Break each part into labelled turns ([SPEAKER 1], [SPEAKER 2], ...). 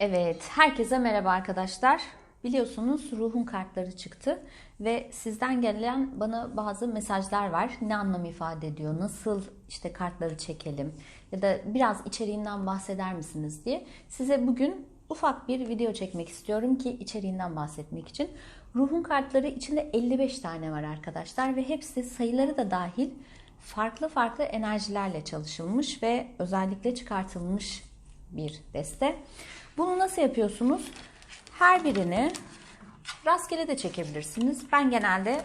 [SPEAKER 1] Evet, herkese merhaba arkadaşlar. Biliyorsunuz ruhun kartları çıktı ve sizden gelen bana bazı mesajlar var. Ne anlam ifade ediyor? Nasıl işte kartları çekelim? Ya da biraz içeriğinden bahseder misiniz diye. Size bugün ufak bir video çekmek istiyorum ki içeriğinden bahsetmek için. Ruhun kartları içinde 55 tane var arkadaşlar ve hepsi sayıları da dahil farklı farklı enerjilerle çalışılmış ve özellikle çıkartılmış bir deste. Bunu nasıl yapıyorsunuz? Her birini rastgele de çekebilirsiniz. Ben genelde e,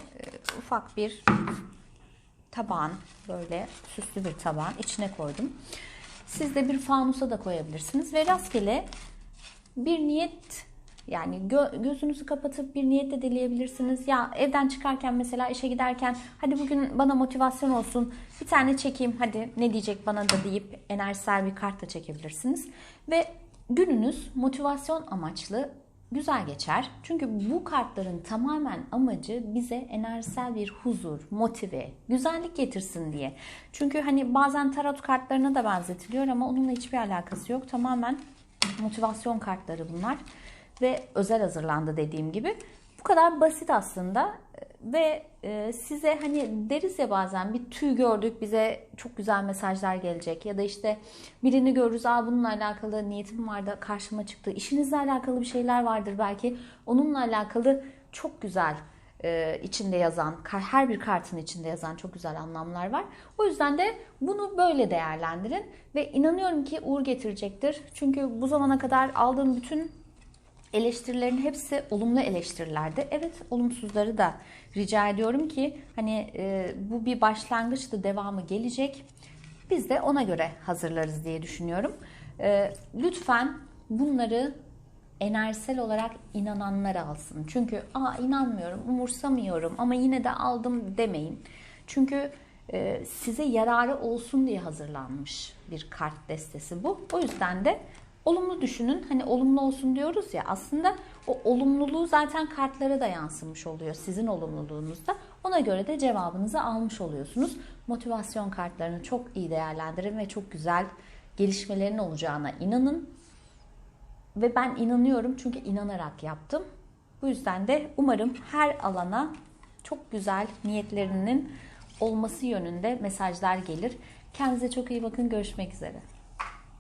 [SPEAKER 1] ufak bir tabağın böyle süslü bir tabağın içine koydum. Siz de bir fanusa da koyabilirsiniz ve rastgele bir niyet yani gö- gözünüzü kapatıp bir niyetle dileyebilirsiniz. Ya evden çıkarken mesela işe giderken hadi bugün bana motivasyon olsun bir tane çekeyim hadi ne diyecek bana da deyip enerjisel bir kart da çekebilirsiniz. Ve gününüz motivasyon amaçlı güzel geçer. Çünkü bu kartların tamamen amacı bize enerjisel bir huzur, motive, güzellik getirsin diye. Çünkü hani bazen tarot kartlarına da benzetiliyor ama onunla hiçbir alakası yok. Tamamen motivasyon kartları bunlar ve özel hazırlandı dediğim gibi. Bu kadar basit aslında. Ve e, size hani deriz ya bazen bir tüy gördük bize çok güzel mesajlar gelecek. Ya da işte birini görürüz aa bununla alakalı niyetim vardı karşıma çıktı. İşinizle alakalı bir şeyler vardır belki. Onunla alakalı çok güzel e, içinde yazan her bir kartın içinde yazan çok güzel anlamlar var. O yüzden de bunu böyle değerlendirin. Ve inanıyorum ki uğur getirecektir. Çünkü bu zamana kadar aldığım bütün eleştirilerin hepsi olumlu eleştirilerdi. Evet olumsuzları da rica ediyorum ki hani e, bu bir başlangıçtı devamı gelecek. Biz de ona göre hazırlarız diye düşünüyorum. E, lütfen bunları enerjisel olarak inananlar alsın. Çünkü aa inanmıyorum, umursamıyorum ama yine de aldım demeyin. Çünkü e, size yararı olsun diye hazırlanmış bir kart destesi bu. O yüzden de olumlu düşünün. Hani olumlu olsun diyoruz ya aslında o olumluluğu zaten kartlara da yansımış oluyor sizin olumluluğunuzda. Ona göre de cevabınızı almış oluyorsunuz. Motivasyon kartlarını çok iyi değerlendirin ve çok güzel gelişmelerin olacağına inanın. Ve ben inanıyorum çünkü inanarak yaptım. Bu yüzden de umarım her alana çok güzel niyetlerinin olması yönünde mesajlar gelir. Kendinize çok iyi bakın. Görüşmek üzere.